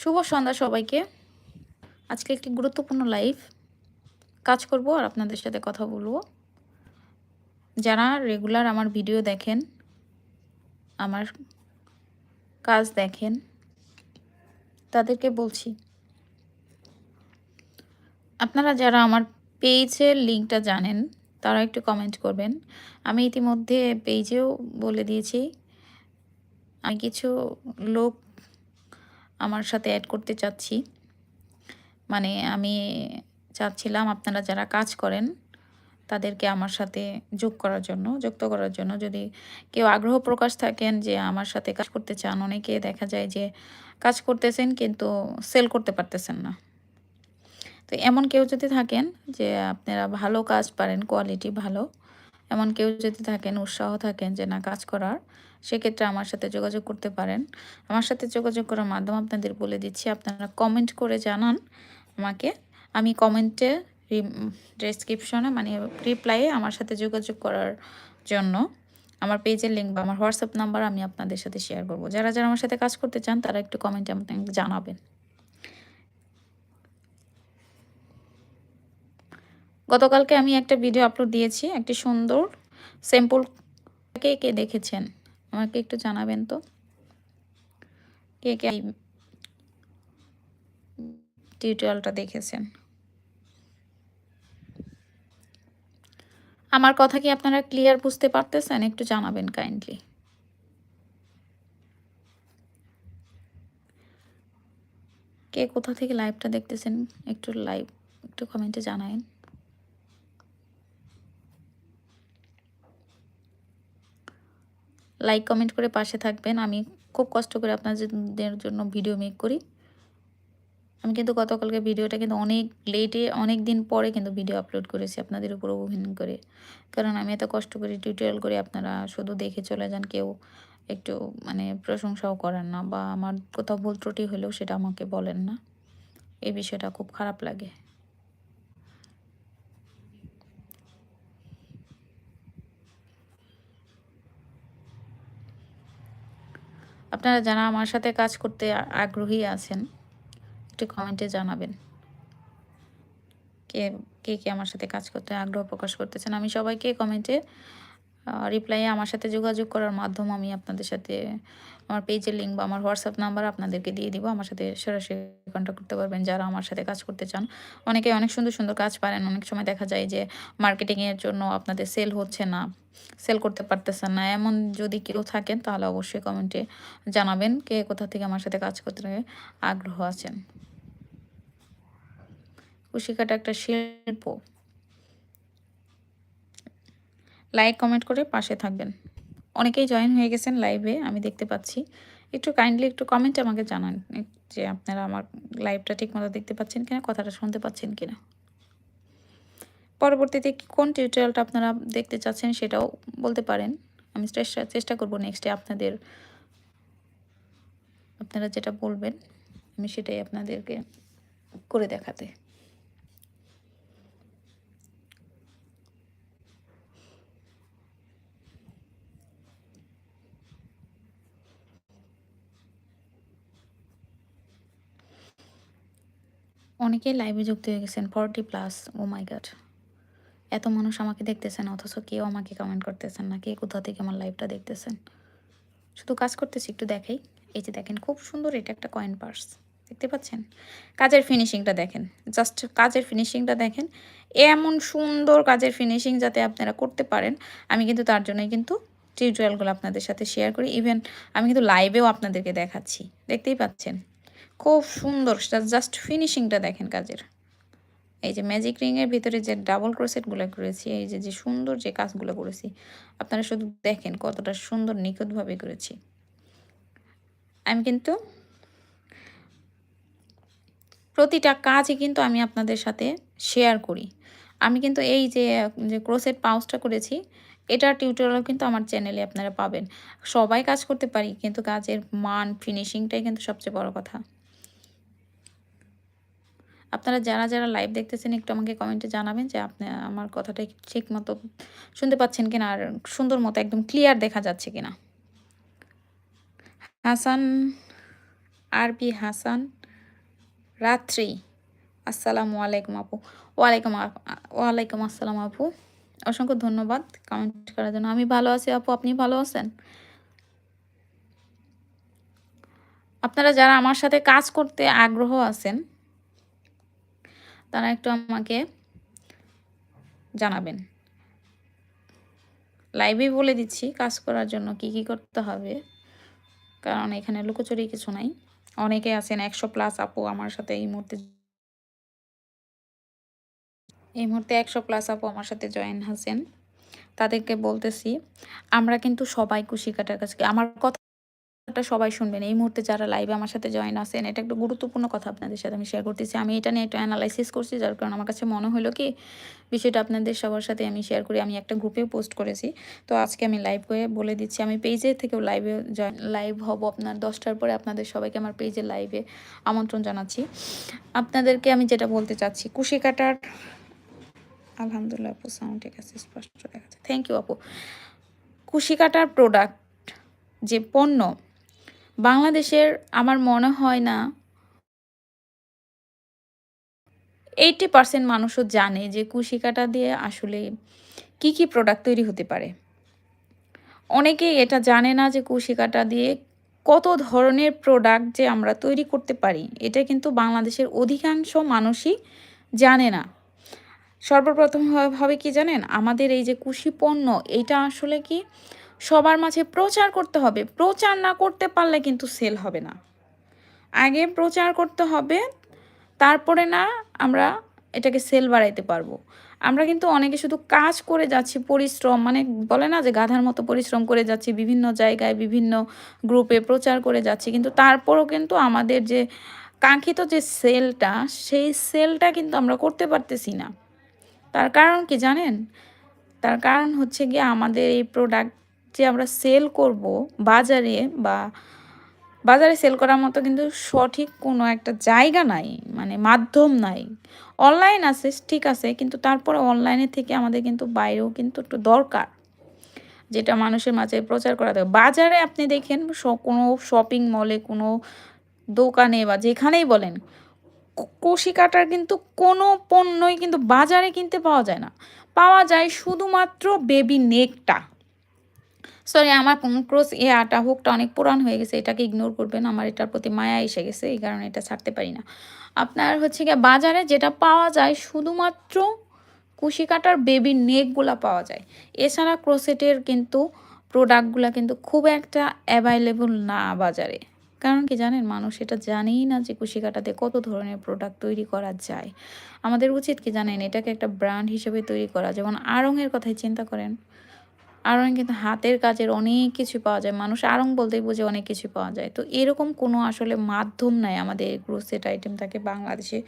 শুভ সন্ধ্যা সবাইকে। আজকে একটি গুরুত্বপূর্ণ লাইভ কাজ করব আর আপনাদের সাথে কথা বলব। যারা রেগুলার আমার ভিডিও দেখেন, আমার কাজ দেখেন, তাদেরকে বলছি, আপনারা যারা আমার পেজের লিঙ্কটা জানেন, তারা একটু কমেন্ট করবেন। আমি ইতিমধ্যে পেজেও বলে দিয়েছি, আমি কিছু লোক আমার সাথে অ্যাড করতে চাচ্ছি। মানে আমি চাচ্ছিলাম আপনারা যারা কাজ করেন, তাদেরকে আমার সাথে যোগ করার জন্য, যুক্ত করার জন্য। যদি কেউ আগ্রহ প্রকাশ থাকেন যে আমার সাথে কাজ করতে চান, অনেকে দেখা যায় যে কাজ করতেছেন কিন্তু সেল করতে পারতেছেন না। তো এমন কেউ যদি থাকেন যে আপনারা ভালো কাজ পারেন কোয়ালিটি ভালো, এমন কেউ যদি থাকেন, উৎসাহ থাকেন যে না, কাজ করার সেক্ষেত্রে আমার সাথে যোগাযোগ করতে পারেন। আমার সাথে যোগাযোগ করার মাধ্যম আপনাদের বলে দিচ্ছি, আপনারা কমেন্ট করে জানান আমাকে। আমি কমেন্টে ডেসক্রিপশনে মানে রিপ্লাইয়ে আমার সাথে যোগাযোগ করার জন্য আমার পেজের লিঙ্ক বা আমার হোয়াটসঅ্যাপ নাম্বার আমি আপনাদের সাথে শেয়ার করব। যারা যারা আমার সাথে কাজ করতে চান, তারা একটু কমেন্টে আমাকে জানাবেন। গতকালকে আমি একটা ভিডিও আপলোড দিয়েছি, একটি সুন্দর স্যাম্পল কে কে দেখেছেন? আমাকে একটু জানাবেন তো? কে কে টিউটোরিয়ালটা দেখেছেন? আমার কথা কি আপনারা ক্লিয়ার বুঝতে পারতেছেন? একটু জানাবেন কাইন্ডলি। কে কোথা থেকে লাইভটা দেখতেছেন? একটু লাইভ, একটু কমেন্টে জানায়েন। লাইক কমেন্ট করে পাশে থাকবেন। আমি খুব কষ্ট করে আপনাদের জন্য ভিডিও মেক করি। আমি কিন্তু গতকালকে ভিডিওটা কিন্তু অনেক লেটে অনেক দিন পরে কিন্তু ভিডিও আপলোড করেছি আপনাদের উপর অভিনয় করে। কারণ আমি এত কষ্ট করে টিউটোরিয়াল করে আপনারা শুধু দেখে চলে যান, কেউ একটু মানে প্রশংসাও করেন না বা আমার কোথাও ভুল ত্রুটি হলেও সেটা আমাকে বলেন না। এই বিষয়টা খুব খারাপ লাগে। আপনারা যারা আমার সাথে কাজ করতে আগ্রহী আছেন, একটু কমেন্টে জানাবেন। কে কে কে আমার সাথে কাজ করতে আগ্রহ প্রকাশ করতেছেন, আমি সবাইকে কমেন্টে রিপ্লাইয়ে আমার সাথে যোগাযোগ করার মাধ্যম আমি আপনাদের সাথে, আমার পেজের লিঙ্ক বা আমার হোয়াটসঅ্যাপ নাম্বার আপনাদেরকে দিয়ে দিব। আমার সাথে সরাসরি কন্ট্যাক্ট করতে পারবেন যারা আমার সাথে কাজ করতে চান। অনেকে অনেক সুন্দর সুন্দর কাজ পারেন। অনেক সময় দেখা যায় যে মার্কেটিংয়ের জন্য আপনাদের সেল হচ্ছে না সেল করতে পারতেছেন না। এমন যদি কেউ থাকেন তাহলে অবশ্যই কমেন্টে জানাবেন কে কোথা থেকে আমার সাথে কাজ করতে আগ্রহ আছেন। কুশিকাটা একটা শিল্প। লাইক কমেন্ট করে পাশে থাকবেন। অনেকেই জয়েন হয়ে গেছেন লাইভে আমি দেখতে পাচ্ছি। একটু কাইন্ডলি একটু কমেন্ট আমাকে জানান যে আপনারা আমার লাইভটা ঠিকমতো দেখতে পাচ্ছেন কিনা, কথাটা শুনতে পাচ্ছেন কিনা। পরবর্তীতে কোন টিউটোরিয়ালটা আপনারা দেখতে চাচ্ছেন সেটাও বলতে পারেন। আমি চেষ্টা চেষ্টা করব নেক্সটে আপনাদের, আপনারা যেটা বলবেন, আমি সেটাই আপনাদেরকে করে দেখাতে। অনেকেই লাইভে যুক্ত হয়ে গেছেন forty plus oh my god এত মানুষ আমাকে দেখতেছেন, অথচ কেউ আমাকে কমেন্ট করতেছেন না, কে কোথা থেকে আমার লাইভটা দেখতেছেন। শুধু কাজ করতেছি, একটু দেখাই। এই যে দেখেন, খুব সুন্দর এটা একটা কয়েন পার্স দেখতে পাচ্ছেন? কাজের ফিনিশিংটা দেখেন। জাস্ট কাজের ফিনিশিংটা দেখেন। এমন সুন্দর কাজের ফিনিশিং যাতে আপনারা করতে পারেন। আমি কিন্তু তার জন্যই কিন্তু টিউটোরিয়ালগুলো আপনাদের সাথে শেয়ার করি। ইভেন আমি কিন্তু লাইভেও আপনাদেরকে দেখাচ্ছি। দেখতেই পাচ্ছেন? খুব সুন্দর, সেটা জাস্ট ফিনিশিংটা দেখেন কাজের। এই যে ম্যাজিক রিংয়ের ভিতরে যে ডাবল ক্রোসেটগুলো করেছি, এই যে যে সুন্দর যে কাজগুলো করেছি, আপনারা শুধু দেখেন কতটা সুন্দর নিখুঁতভাবে করেছি। আমি কিন্তু প্রতিটা কাজই কিন্তু আমি আপনাদের সাথে শেয়ার করি। আমি কিন্তু এই যে যে ক্রোসেট পাউচটা করেছি, এটার টিউটোরিয়ালও কিন্তু আমার চ্যানেলে আপনারা পাবেন। সবাই কাজ করতে পারি, কিন্তু কাজের মান ফিনিশিংটাই কিন্তু সবচেয়ে বড় কথা। আপনারা যারা যারা লাইভ দেখতেছেন, একটু আমাকে কমেন্টে জানাবেন যে আপনি, আমার কথাটা ঠিক মতো শুনতে পাচ্ছেন কিনা আর সুন্দর মতো একদম ক্লিয়ার দেখা যাচ্ছে কিনা। হাসান আর বি হাসান, রাত্রি। আসসালামু আলাইকুম আপু। ওয়ালাইকুম ওয়ালাইকুম আসসালাম আপু। অসংখ্য ধন্যবাদ কমেন্ট করার জন্য। আমি ভালো আছি আপু, আপনি ভালো আছেন? আপনারা যারা আমার সাথে কাজ করতে আগ্রহ আছেন তারা একটু আমাকে জানাবেন। লাইভে বলে দিচ্ছি, কাজ করার জন্য কি কি করতে হবে, কারণ এখানে লুকোচুরি কিছু নাই। অনেকে আছেন, একশো প্লাস আপু আমার সাথে এই মুহূর্তে এই মুহূর্তে একশো প্লাস আপু আমার সাথে জয়েন আছেন। তাদেরকে বলতেছি, আমরা কিন্তু সবাই কুশি কাটার কাছে, আমার কথাটা সবাই শুনবেন। এই মুহূর্তে যারা লাইভে আমার সাথে জয়েন আছেন, এটা একটা গুরুত্বপূর্ণ কথা আপনাদের সাথে আমি শেয়ার করতেছি। আমি এটা নিয়ে একটু অ্যানালাইসিস করছি, যার কারণে আমার কাছে মনে হলো কি, বিষয়টা আপনাদের সবার সাথে আমি শেয়ার করি। আমি একটা গ্রুপেও পোস্ট করেছি। তো আজকে আমি লাইভ হয়ে বলে দিচ্ছি, আমি পেজে থেকেও লাইভে জয়েন লাইভ হব আপনার দশটার পরে আপনাদের সবাইকে আমার পেজে লাইভে আমন্ত্রণ জানাচ্ছি। আপনাদেরকে আমি যেটা বলতে চাচ্ছি, কুশি কাটার, আলহামদুলিল্লাহ আপু সাউন্ড ঠিক আছে, স্পষ্ট দেখা যাচ্ছে। থ্যাংক ইউ আপু। কুশি কাটার প্রোডাক্ট যে পণ্য বাংলাদেশের আমার মনে হয় না এইটি পার্সেন্ট মানুষও জানে যে কুশি কাটা দিয়ে আসলে কি কি প্রোডাক্ট তৈরি হতে পারে। অনেকেই এটা জানে না যে কুশি কাটা দিয়ে কত ধরনের প্রোডাক্ট যে আমরা তৈরি করতে পারি। এটা কিন্তু বাংলাদেশের অধিকাংশ মানুষই জানে না। সর্বপ্রথম হ- হবে কি জানেন? আমাদের এই যে কুশি পণ্য, এটা আসলে কি সবার মাঝে প্রচার করতে হবে। প্রচার না করতে পারলে কিন্তু সেল হবে না। আগে প্রচার করতে হবে, তারপরে না আমরা এটাকে সেল বাড়াইতে পারব। আমরা কিন্তু অনেকে শুধু কাজ করে যাচ্ছি, পরিশ্রম মানে বলে না যে গাধার মতো পরিশ্রম করে যাচ্ছি, বিভিন্ন জায়গায়, বিভিন্ন গ্রুপে প্রচার করে যাচ্ছি। কিন্তু তারপরও কিন্তু আমাদের যে কাঙ্ক্ষিত যে সেলটা সেই সেলটা কিন্তু আমরা করতে পারতেছি না। তার কারণ কি জানেন? তার কারণ হচ্ছে গিয়ে আমাদের এই প্রোডাক্ট যে আমরা সেল করব বাজারে বা বাজারে সেল করার মতো কিন্তু সঠিক কোনো একটা জায়গা নাই মানে মাধ্যম নাই। অনলাইন আছে, ঠিক আছে, কিন্তু তারপরে অনলাইনে থেকে আমাদের কিন্তু বাইরেও কিন্তু একটু দরকার, যেটা মানুষের মাঝে প্রচার করা দরকার। বাজারে আপনি দেখেন কোনো শপিং মলে কোনো দোকানে বা যেখানেই বলেন কষি কাটার কিন্তু কোনো পণ্যই কিন্তু বাজারে কিনতে পাওয়া যায় না। পাওয়া যায় শুধুমাত্র বেবি নেকটা সরি আমার ক্রোস এ আটা হুকটা অনেক পুরান হয়ে গেছে, এটাকে ইগনোর করবেন, আমার এটার প্রতি মায়া এসে গেছে, এই কারণে এটা ছাড়তে পারি না। আপনার হচ্ছে গিয়ে বাজারে যেটা পাওয়া যায়, শুধুমাত্র কুশি কাটার বেবি নেকগুলো পাওয়া যায়। এছাড়া ক্রোসেটের কিন্তু প্রোডাক্টগুলো কিন্তু খুব একটা অ্যাভাইলেবল না বাজারে। কারণ কি জানেন, মানুষ এটা জানেই না যে কুশি কাটাতে কত ধরনের প্রোডাক্ট তৈরি করা যায়। আমাদের উচিত কি জানেন, এটাকে একটা ব্র্যান্ড হিসেবে তৈরি করা। যেমন আড়ংয়ের কথাই চিন্তা করেন আড়ং কিন্তু হাতের কাজের অনেক কিছু পাওয়া যায়। মানুষ আড়ং বলতেই বুঝে অনেক কিছু পাওয়া যায়। তো এরকম কোনো আসলে মাধ্যম নাই আমাদের গ্রোসেট আইটেম থাকে বাংলাদেশে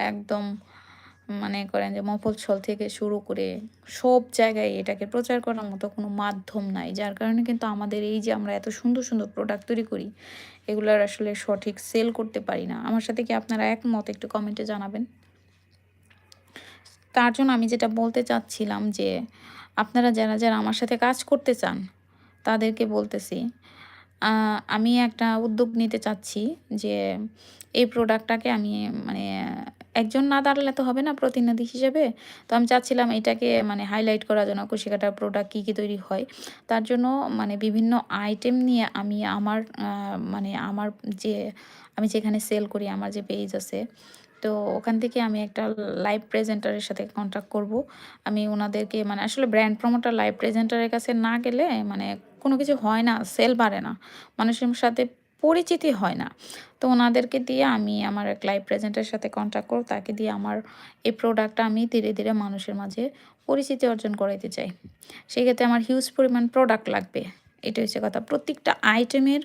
একদম মানে করেন যে মফলছল থেকে শুরু করে সব জায়গায় এটাকে প্রচার করার মতো কোনো মাধ্যম নাই। যার কারণে কিন্তু আমাদের এই যে আমরা এত সুন্দর সুন্দর প্রোডাক্ট তৈরি করি, এগুলার আসলে সঠিক সেল করতে পারি না। আমার সাথে কি আপনারা একমত? একটু কমেন্টে জানাবেন। তার জন্য আমি যেটা বলতে চাচ্ছিলাম যে আপনারা যারা যারা আমার সাথে কাজ করতে চান, তাদেরকে বলতেছি আমি একটা উদ্যোগ নিতে চাচ্ছি যে এই প্রোডাক্টটাকে আমি মানে একজন না দাঁড়ালে তো হবে না প্রতিনিধি হিসেবে। তো আমি চাচ্ছিলাম এটাকে মানে হাইলাইট করার জন্য কুশিকাটার প্রোডাক্ট কী কী তৈরি হয়। তার জন্য মানে বিভিন্ন আইটেম নিয়ে আমি আমার মানে আমার যে, আমি যেখানে সেল করি, আমার যে পেজ আছে তো ওখান থেকে আমি একটা লাইভ প্রেজেন্টারের সাথে কন্ট্যাক্ট করব। আমি ওনাদেরকে মানে আসলে ব্র্যান্ড প্রমোটার লাইভ প্রেজেন্টারের কাছে না গেলে মানে কোনো কিছু হয় না সেল বাড়ে না, মানুষের সাথে পরিচিতি হয় না। তো ওনাদেরকে দিয়ে আমি আমার এক লাইভ প্রেজেন্টারের সাথে কন্ট্যাক্ট করব, তাকে দিয়ে আমার এই প্রোডাক্টটা আমি ধীরে ধীরে মানুষের মাঝে পরিচিতি অর্জন করাইতে চাই। সেক্ষেত্রে আমার হিউজ পরিমাণ প্রোডাক্ট লাগবে। এটা হচ্ছে কথা, প্রত্যেকটা আইটেমের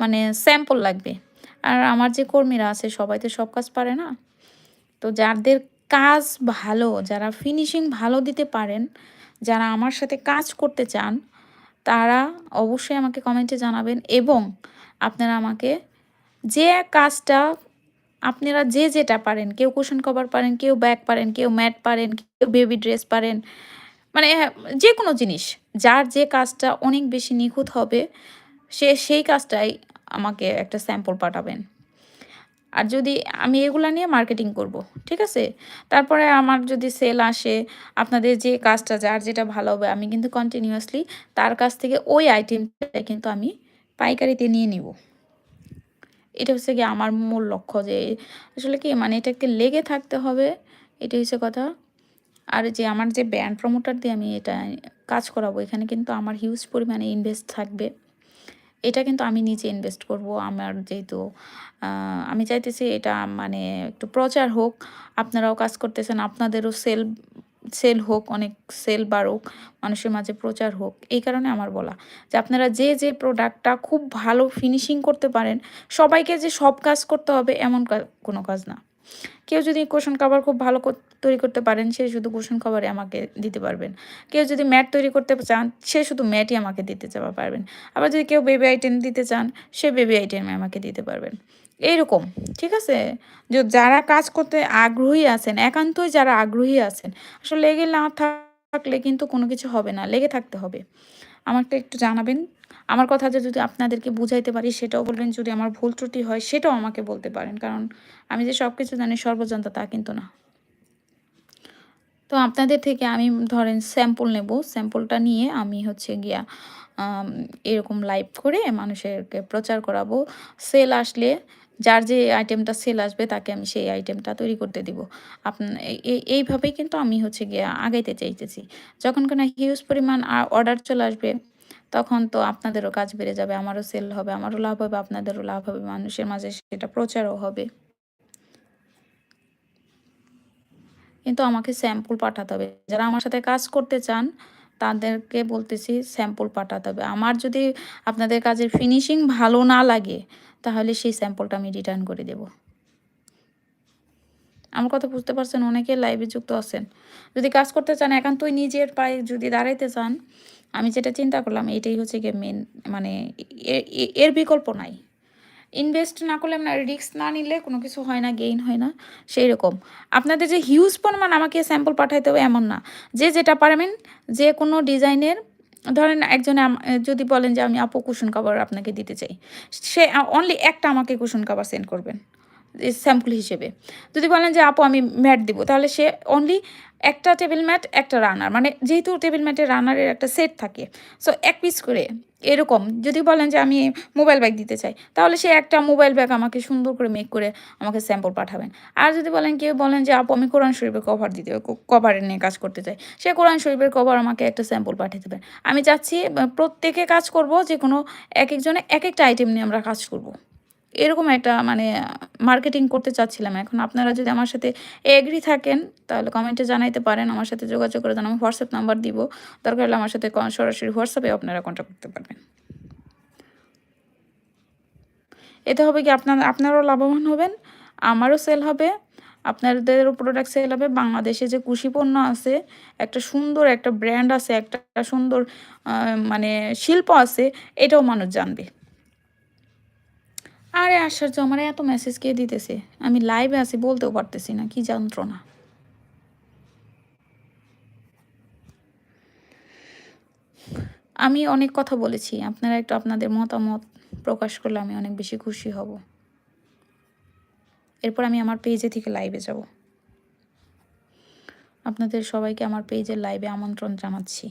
মানে স্যাম্পল লাগবে। আর আমার যে কর্মীরা আছে, সবাই তো সব কাজ পারে না। তো যাদের কাজ ভালো, যারা ফিনিশিং ভালো দিতে পারেন, যারা আমার সাথে কাজ করতে চান, তারা অবশ্যই আমাকে কমেন্টে জানাবেন এবং আপনারা আমাকে যে কাজটা আপনারা যে যেটা পারেন, কেউ কুশন কভার পারেন, কেউ ব্যাগ পারেন, কেউ ম্যাট পারেন, কেউ বেবি ড্রেস পারেন মানে যে কোনো জিনিস, যার যে কাজটা অনেক বেশি নিখুঁত হবে, সে সেই কাজটাই আমাকে একটা স্যাম্পল পাঠাবেন। আর যদি আমি এগুলা নিয়ে মার্কেটিং করব, ঠিক আছে? তারপরে আমার যদি সেল আসে, আপনাদের যে কাজটা যার যেটা ভালো হবে, আমি কিন্তু কন্টিনিউয়াসলি তার কাছ থেকে ওই আইটেমটা কিন্তু আমি পাইকারিতে নিয়ে নিব। এটা হচ্ছে কি আমার মূল লক্ষ্য যে আসলে কি মানে এটাকে লেগে থাকতে হবে এটা হচ্ছে কথা। আর যে আমার যে ব্র্যান্ড প্রমোটার দিয়ে আমি এটা কাজ করাবো, এখানে কিন্তু আমার হিউজ পরিমাণে ইনভেস্ট থাকবে। এটা কিন্তু আমি নিজে ইনভেস্ট করব, আমার যেহেতু আমি চাইতেছি এটা মানে একটু প্রচার হোক, আপনারাও কাজ করতেছেন, আপনাদেরও সেল সেল হোক, অনেক সেল বাড়ুক, মানুষের মাঝে প্রচার হোক, এই কারণে আমার বলা। যে আপনারা যে যে প্রোডাক্টটা খুব ভালো ফিনিশিং করতে পারেন, সবাইকে যে সব কাজ করতে হবে, এমন কোনো কাজ না। কেউ যদি কুশন কাভার খুব ভালো তৈরি করতে পারেন, সে শুধু কুশন কাভারে আমাকে দিতে পারবেন। কেউ যদি ম্যাট তৈরি করতে চান, সে শুধু ম্যাটই আমাকে দিতে চাওয়া পারবেন। আবার যদি কেউ বেবি আইটেম দিতে চান, সে বেবি আইটেমে আমাকে দিতে পারবেন। এইরকম, ঠিক আছে? যে যারা কাজ করতে আগ্রহী আছেন, একান্তই যারা আগ্রহী আছেন, আসলে লেগে না থাকলে কিন্তু কোনো কিছু হবে না, লেগে থাকতে হবে। আমাকে একটু জানাবেন। আমার কথা যদি আপনাদেরকে বুঝাইতে পারি, সেটাও বলবেন। যদি আমার ভুল ত্রুটি হয়, সেটাও আমাকে বলতে পারেন। কারণ আমি যে সব কিছু জানি, সর্বজান্ত তা কিন্তু না। তো আপনাদের থেকে আমি ধরেন স্যাম্পল নেব। স্যাম্পলটা নিয়ে আমি হচ্ছে গিয়া এরকম লাইভ করে মানুষেরকে প্রচার করাবো। সেল আসলে যার যে আইটেমটা সেল আসবে, তাকে আমি সেই আইটেমটা তৈরি করতে দিব। আপনা এইভাবেই কিন্তু আমি হচ্ছে গিয়ে আগাইতে চাইতেছি। যখন কোনো হিউজ পরিমাণ অর্ডার চলে আসবে, তখন তো আপনাদেরও কাজ বেড়ে যাবে, আমারও সেল হবে, আমারও লাভ হবে, আপনাদেরও লাভ হবে, মানুষের মাঝে সেটা প্রচারও হবে। কিন্তু আমাকে স্যাম্পল পাঠাতে হবে। যারা আমার সাথে কাজ করতে চান, তাদেরকে বলতেছি স্যাম্পল পাঠাতে হবে। আমার যদি আপনাদের কাজের ফিনিশিং ভালো না লাগে তাহলে সেই স্যাম্পলটা আমি রিটার্ন করে দেব। আমার কথা বুঝতে পারছেন? অনেকে লাইভে যুক্ত আছেন। যদি কাজ করতে চান, একান্তই নিজের পায়ে যদি দাঁড়াইতে চান, আমি যেটা চিন্তা করলাম, এটাই হচ্ছে গিয়ে মেন মানে এর বিকল্প নাই। ইনভেস্ট না করলে আপনার রিস্ক না নিলে কোনো কিছু হয় না গেইন হয় না, সেই রকম। আপনাদের যে হিউজ পরিমাণ আমাকে স্যাম্পল পাঠাইতে হবে, এমন না। যে যেটা পারবেন, যে কোনো ডিজাইনের ধরেন একজনে যদি বলেন যে আমি আপু কুশন কাভার আপনাকে দিতে চাই, সে অনলি একটা আমাকে কুশন কাভার সেন্ড করবেন স্যাম্পল হিসেবে। যদি বলেন যে আপু আমি ম্যাট দিব, তাহলে সে অনলি একটা টেবিল ম্যাট একটা রানার মানে যেহেতু টেবিল ম্যাটের রানারের একটা সেট থাকে সো এক পিস করে এরকম। যদি বলেন যে আমি মোবাইল ব্যাগ দিতে চাই, তাহলে সে একটা মোবাইল ব্যাগ আমাকে সুন্দর করে মেক করে আমাকে স্যাম্পল পাঠাবেন। আর যদি বলেন, কেউ বলেন যে, আপু, আমি কোরআন শরীফের কভার দিতে কভার নিয়ে কাজ করতে চাই। সে কোরআন শরীফের কভার আমাকে একটা স্যাম্পল পাঠিয়ে দেবেন। আমি চাচ্ছি প্রত্যেকে কাজ করব যে কোনো এক একজনে এক একটা আইটেম নিয়ে আমরা কাজ করব। এরকম একটা মানে মার্কেটিং করতে চাচ্ছিলাম। এখন আপনারা যদি আমার সাথে এগ্রি থাকেন, তাহলে কমেন্টে জানাইতে পারেন, আমার সাথে যোগাযোগ করে দেন, আমি হোয়াটসঅ্যাপ নাম্বার দিব। দরকার হলে আমার সাথে সরাসরি হোয়াটসঅ্যাপে আপনারা কন্ট্যাক্ট করতে পারবেন। এতে হবে কি, আপনার, আপনারাও লাভবান হবেন, আমারও সেল হবে আপনাদেরও প্রোডাক্ট সেল হবে। বাংলাদেশে যে কুশি পণ্য আছে, একটা সুন্দর একটা ব্র্যান্ড আছে, একটা সুন্দর মানে শিল্প আছে, এটাও মানুষ জানবে। আরে আশ্চর্য, আমার এত মেসেজ কে দিতেছে? আমি লাইভে আছি, বলতেও পারতেছি না, কি যন্ত্রণা। আমি অনেক কথা বলেছি, আপনারা একটু আপনাদের মতামত প্রকাশ করলে আমি অনেক বেশি খুশি হব। এরপর আমি আমার পেজে থেকে লাইভে যাব। আপনাদের সবাইকে আমার পেজের লাইভে আমন্ত্রণ জানাচ্ছি।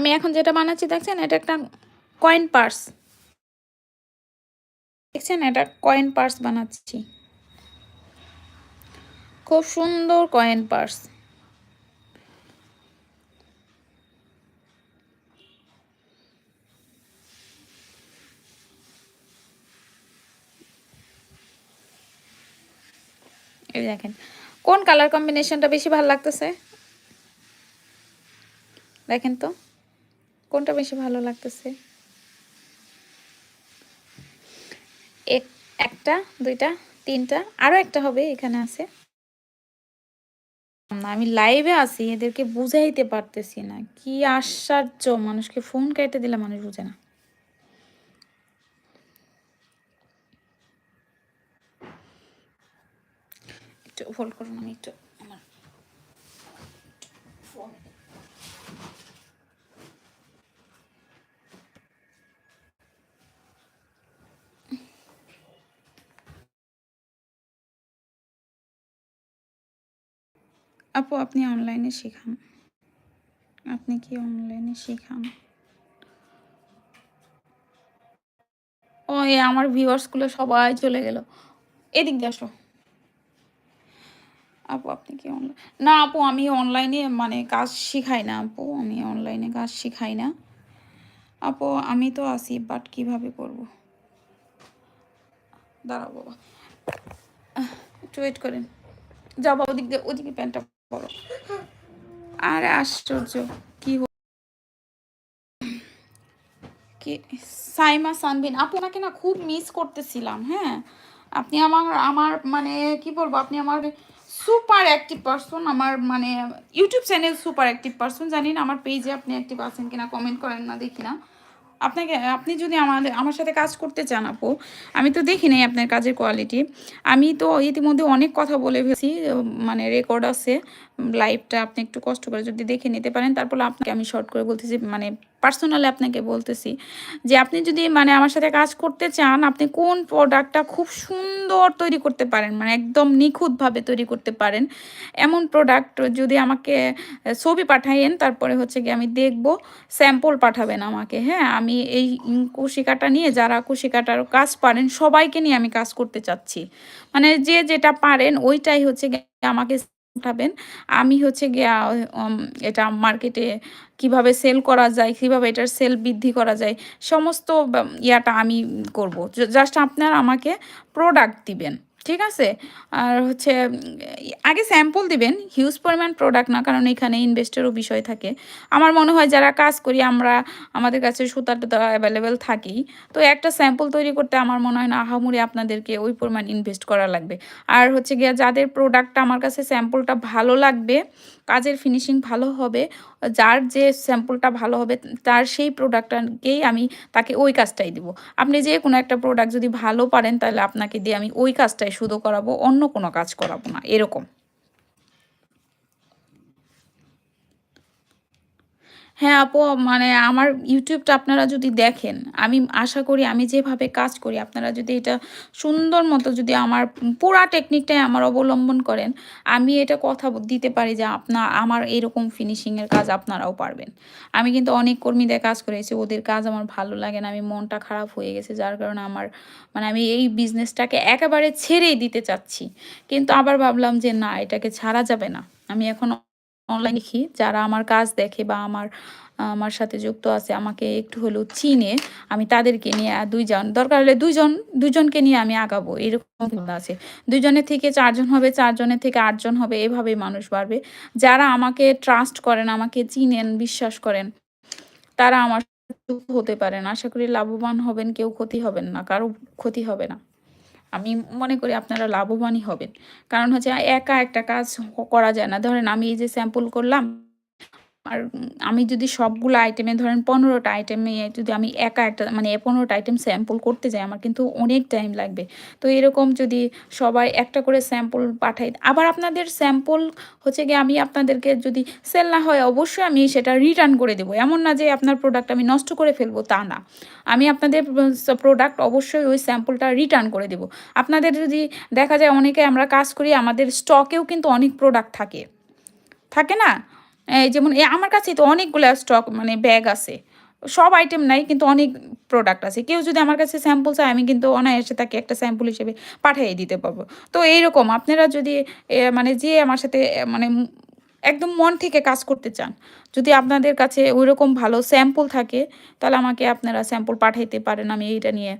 আমি এখন যেটা বানাচ্ছি, দেখছেন? এটা একটা কয়েন পার্স দেখছেন? এটা কয়েন পার্স বানাচ্ছি। খুব সুন্দর কয়েন পার্স এই দেখেন, কোন কালার কম্বিনেশনটা বেশি ভালো লাগতেছে? দেখেন তো। কোনটা বেশি ভালো লাগতেছে? একটা, দুইটা, তিনটা আরও একটা হবে এখানে আছে। আমি লাইভে আছি, এদেরকে বুঝাইতে পারতেছি না। কি আশ্চর্য, মানুষকে ফোন কেটে দিলে মানুষ বুঝে না। একটু হোল্ড করুন, আমি একটু আপু, আপনি অনলাইনে শেখান। আপনি কি অনলাইনে শেখান? ও, এ আমার ভিউয়ার্সগুলো সবাই চলে গেল। এদিক আসো। আপু, আপনি কি অনলাইন না আপু, আমি অনলাইনে মানে কাজ শিখাই না আপু, আমি অনলাইনে কাজ শিখাই না। আপু, আমি তো আসি বাট কীভাবে করব? দাঁড়াও বাবা। একটু ওয়েট করেন। যাও বাবা, ওদিক দিয়ে, ওদিকে প্যান্টটা পরো আরে আশ্চর্য? কি সাইমা সানবিন, আপু ওনাকে না খুব মিস করতেছিলাম হ্যাঁ আপনি আমার আমার মানে কি বলব, আপনি আমার সুপার অ্যাক্টিভ পারসন আমার মানে YouTube channel super active person জানি না আমার পেজে আপনি অ্যাক্টিভ আছেন কিনা কমেন্ট করেন না, দেখি না আপনাকে, আপনি যদি আমাদের, আমার সাথে কাজ করতে চান আপু, আমি তো দেখি নাই আপনার কাজের কোয়ালিটি আমি তো ইতিমধ্যে অনেক কথা বলে ফেছি মানে রেকর্ড আছে লাইভটা আপনি একটু কষ্ট করে যদি দেখে নিতে পারেন, তারপর আপনাকে আমি শর্ট করে বলতেছি মানে পার্সোনালি আপনাকে বলতেছি যে আপনি যদি মানে আমার সাথে কাজ করতে চান, আপনি কোন প্রোডাক্টটা খুব সুন্দর তৈরি করতে পারেন মানে একদম নিখুঁতভাবে তৈরি করতে পারেন, এমন প্রোডাক্ট যদি আমাকে ছবি পাঠাইয়েন তারপরে হচ্ছে কি আমি দেখব স্যাম্পল পাঠাবেন আমাকে হ্যাঁ? আমি এই কুশিকাটা নিয়ে যারা কুশিকাটার কাজ পারেন, সবাইকে নিয়ে আমি কাজ করতে চাচ্ছি। মানে যে যেটা পারেন, ওইটাই হচ্ছে গিয়ে আমাকে পাঠাবেন আমি হচ্ছে গিয়া এটা মার্কেটে কীভাবে সেল করা যায়, কীভাবে এটার সেল বৃদ্ধি করা যায়, সমস্ত ইয়াটা আমি করব। জাস্ট আপনার আমাকে প্রোডাক্ট দিবেন। ঠিক আছে? আর হচ্ছে আগে স্যাম্পল দিবেন হিউজ পরিমাণ প্রোডাক্ট না, কারণ এখানে ইনভেস্টেরও বিষয় থাকে। আমার মনে হয় যারা কাজ করি, আমরা আমাদের কাছে সুতা টুতা অ্যাভেলেবেল থাকি তো একটা স্যাম্পল তৈরি করতে আমার মনে হয় না আহামরি আপনাদেরকে ওই পরিমাণ ইনভেস্ট করা লাগবে। আর হচ্ছে গিয়া যাদের প্রোডাক্টটা আমার কাছে স্যাম্পলটা ভালো লাগবে কাজের ফিনিশিং ভালো হবে, যার যে স্যাম্পলটা ভালো হবে, তার সেই প্রোডাক্টটাকেই আমি তাকে ওই কাজটাই দিব। আপনি যে কোনো একটা প্রোডাক্ট যদি ভালো পারেন, তাহলে আপনাকে দিয়ে আমি ওই কাজটাই শুধু করাবো, অন্য কোনো কাজ করাবো না, এরকম। হ্যাঁ আপু মানে আমার ইউটিউবটা আপনারা যদি দেখেন, আমি আশা করি আমি যেভাবে কাজ করি, আপনারা যদি এটা সুন্দর মতো যদি আমার পুরা টেকনিকটাই আমার অবলম্বন করেন, আমি এটা কথা দিতে পারি যে আপনার আমার এরকম ফিনিশিংয়ের কাজ আপনারাও পারবেন। আমি কিন্তু অনেক কর্মীদের কাজ করেছি, ওদের কাজ আমার ভালো লাগে না, আমি মনটা খারাপ হয়ে গেছে, যার কারণে আমার মানে আমি এই বিজনেসটাকে একেবারে ছেড়েই দিতে চাচ্ছি। কিন্তু আবার ভাবলাম যে না, এটাকে ছাড়া যাবে না। আমি এখন অনলাইন লিখি যারা আমার কাজ দেখে বা আমার আমার সাথে যুক্ত আছে আমাকে একটু হলেও চিনে আমি তাদেরকে নিয়ে দুইজন দরকার হলে দুইজন দুজনকে নিয়ে আমি আগাবো এরকম আছে। দুজনের থেকে চারজন হবে চারজনের থেকে আটজন হবে এভাবেই মানুষ বাড়বে। যারা আমাকে ট্রাস্ট করেন আমাকে চিনেন বিশ্বাস করেন তারা আমার হতে পারেন। আশা করি লাভবান হবেন কেউ ক্ষতি হবেন না কারও ক্ষতি হবে না। আমি মনে করি আপনারা লাভবানই হবেন। কারণ হচ্ছে একা একটা কাজ করা যায় না। ধরেন আমি এই যে স্যাম্পল করলাম আর আমি যদি সবগুলো আইটেমে ধরেন পনেরোটা আইটেমে যদি আমি একা একটা মানে পনেরোটা আইটেম স্যাম্পল করতে যাই, আমার কিন্তু অনেক টাইম লাগবে। তো এরকম যদি সবাই একটা করে স্যাম্পল পাঠাই, আবার আপনাদের স্যাম্পল হচ্ছে গিয়ে আমি আপনাদেরকে যদি সেল না হয়, অবশ্যই আমি সেটা রিটার্ন করে দেবো। এমন না যে আপনার প্রোডাক্ট আমি নষ্ট করে ফেলব, তা না। আমি আপনাদের প্রোডাক্ট অবশ্যই ওই স্যাম্পলটা রিটার্ন করে দেবো। আপনাদের যদি দেখা যায়, অনেকে আমরা কাজ করি, আমাদের স্টকেও কিন্তু অনেক প্রোডাক্ট থাকে। থাকে না? যেমন আমার কাছে তো অনেকগুলো স্টক মানে ব্যাগ আছে। সব আইটেম নাই, কিন্তু অনেক প্রোডাক্ট আছে। কেউ যদি আমার কাছে স্যাম্পল চায়, আমি কিন্তু অনায়াসে তাকে একটা স্যাম্পল হিসেবে পাঠিয়ে দিতে পারব। তো এইরকম, আপনারা যদি মানে যে আমার সাথে মানে একদম মন থেকে কাজ করতে চান। যদি আপনাদের কাছে ওইরকম ভালো স্যাম্পল থাকে, তাহলে আমাকে আপনারা স্যাম্পল পাঠাইতে পারেন আমি এইটা নিয়ে।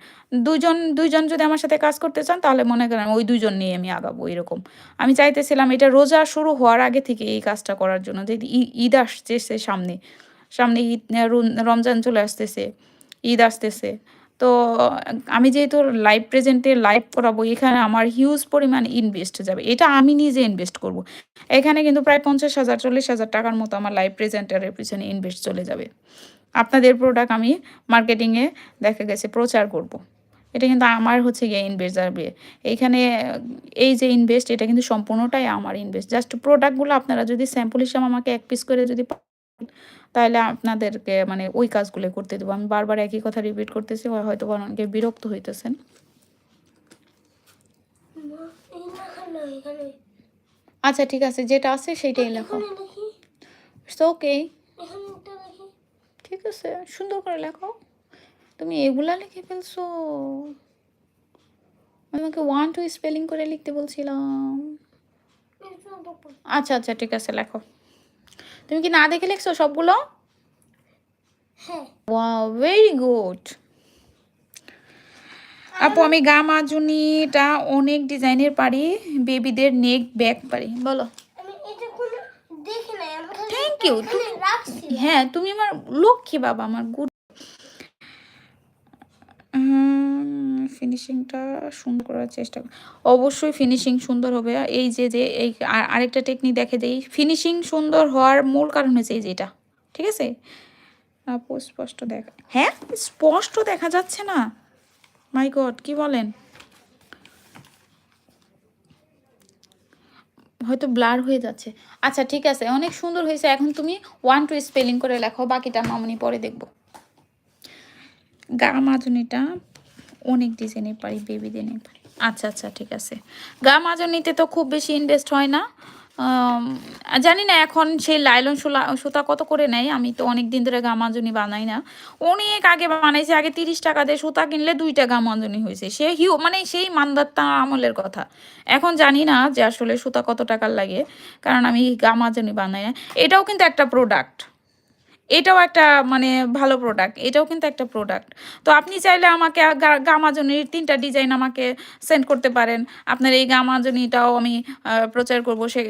দুজন দুইজন যদি আমার সাথে কাজ করতে চান, তাহলে মনে করেন ওই দুজন নিয়ে আমি আগাবো এরকম। আমি চাইতেছিলাম এটা রোজা শুরু হওয়ার আগে থেকে এই কাজটা করার জন্য, যে ঈদ আসতেছে সামনে। সামনে ঈদ, রমজান চলে আসতেছে, ঈদ আসতেছে। তো, আমি যেহেতু লাইভ প্রেজেন্টে লাইভ করাবো, এখানে আমার হিউজ পরিমাণ ইনভেস্ট যাবে এটা আমি নিজে ইনভেস্ট করব। এখানে কিন্তু প্রায় পঞ্চাশ হাজার, চল্লিশ হাজার টাকার মতো আমার লাইভ প্রেজেন্টারের পিছনে ইনভেস্ট চলে যাবে আপনাদের প্রোডাক্ট আমি মার্কেটিংয়ে দেখা গেছে প্রচার করব। এটা কিন্তু আমার হচ্ছে গিয়ে ইনভেস্ট যাবে এইখানে এই যে ইনভেস্ট এটা কিন্তু সম্পূর্ণটাই আমার ইনভেস্ট জাস্ট প্রোডাক্টগুলো আপনারা যদি স্যাম্পল হিসাবে আমাকে এক পিস করে যদি তাহলে আপনাদেরকে মানে ওই কাজগুলো করতে দেবো। আমি বারবার একই কথা রিপিট করতেছি হয়তো অনেকে বিরক্ত হইতেছেন। আচ্ছা ঠিক আছে যেটা আছে সেইটাই লেখো। ওকে ঠিক আছে সুন্দর করে লেখো। তুমি এগুলা লিখে ফেলছো। আমি তোমাকে ওয়ান টু স্পেলিং করে লিখতে বলছিলাম। আচ্ছা আচ্ছা ঠিক আছে লেখো। তুমি কি না দেখে লিখছো সবগুলো? হ্যাঁ। ভেরি গুড আপু আমি গা মাজুনিটা অনেক ডিজাইনের পারি বেবিদের নেক ব্যাগ পারি বলো। থ্যাংক ইউ হ্যাঁ তুমি আমার লক্ষ্মী বাবা আমার গুড ফিনিশিংটা সুন্দর করার চেষ্টা অবশ্যই ফিনিশিং সুন্দর হবে। এই যে যে, এই আর- আরেকটা টেকনিক দেখে দেই ফিনিশিং সুন্দর হওয়ার মূল কারণ হয়েছে এই যেটা, ঠিক আছে? আপু স্পষ্ট দেখা হ্যাঁ? স্পষ্ট দেখা যাচ্ছে না। মাই গড কি বলেন? হয়তো ব্লার হয়ে যাচ্ছে। আচ্ছা ঠিক আছে, অনেক সুন্দর হয়েছে। এখন তুমি ওয়ান টু স্পেলিং করে লেখো, বাকিটা মামনি পরে দেখব। গা মাজনিটা অনেক ডিজাইনের পারি বেবিদের নেই পারি আচ্ছা আচ্ছা ঠিক আছে। গা মাজনিতে তো খুব বেশি ইনভেস্ট হয় না। জানি না এখন সেই লাইলন সুতা কত করে নেয়? আমি তো অনেক দিন ধরে গা মাজনি বানাই না। অনেক আগে বানাইছে, আগে তিরিশ টাকা দিয়ে সুতা কিনলে দুইটা গা মাজনি হয়েছে। সে হিউ মানে সেই মান্দাত্তা আমলের কথা। এখন জানি না যে আসলে সুতা কত টাকার লাগে, কারণ আমি গা মাজনি বানাই না। এটাও কিন্তু একটা প্রোডাক্ট এটাও একটা মানে ভালো প্রোডাক্ট এটাও কিন্তু একটা প্রোডাক্ট তো আপনি চাইলে আমাকে গামাজনির তিনটা ডিজাইন আমাকে সেন্ড করতে পারেন। আপনার এই গামাজনিটাও আমি প্রচার করব, সে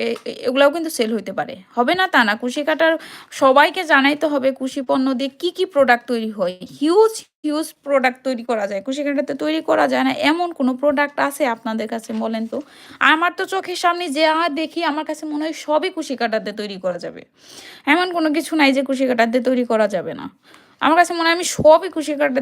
এগুলাও কিন্তু সেল হইতে পারে। হবে না তা না কুশি কাটার সবাইকে জানাইতে হবে কুশি পণ্য দিয়ে কী কী প্রোডাক্ট তৈরি হয়। হিউজ হিউজ প্রোডাক্ট তৈরি করা যায়। কাটাতে তৈরি করা যায় না। এমন কোনো প্রোডাক্ট আছে আপনাদের কাছে বলেন তো? আমার তো চোখের সামনে যে আর দেখি আমার কাছে মনে হয় সবই কুশি কাটাতে তৈরি করা যাবে। এমন কোনো কিছু নাই যে কুশি কাটাতে তৈরি করা যাবে না। আমার কাছে মনে হয় আমি সবই কুশি কাটাতে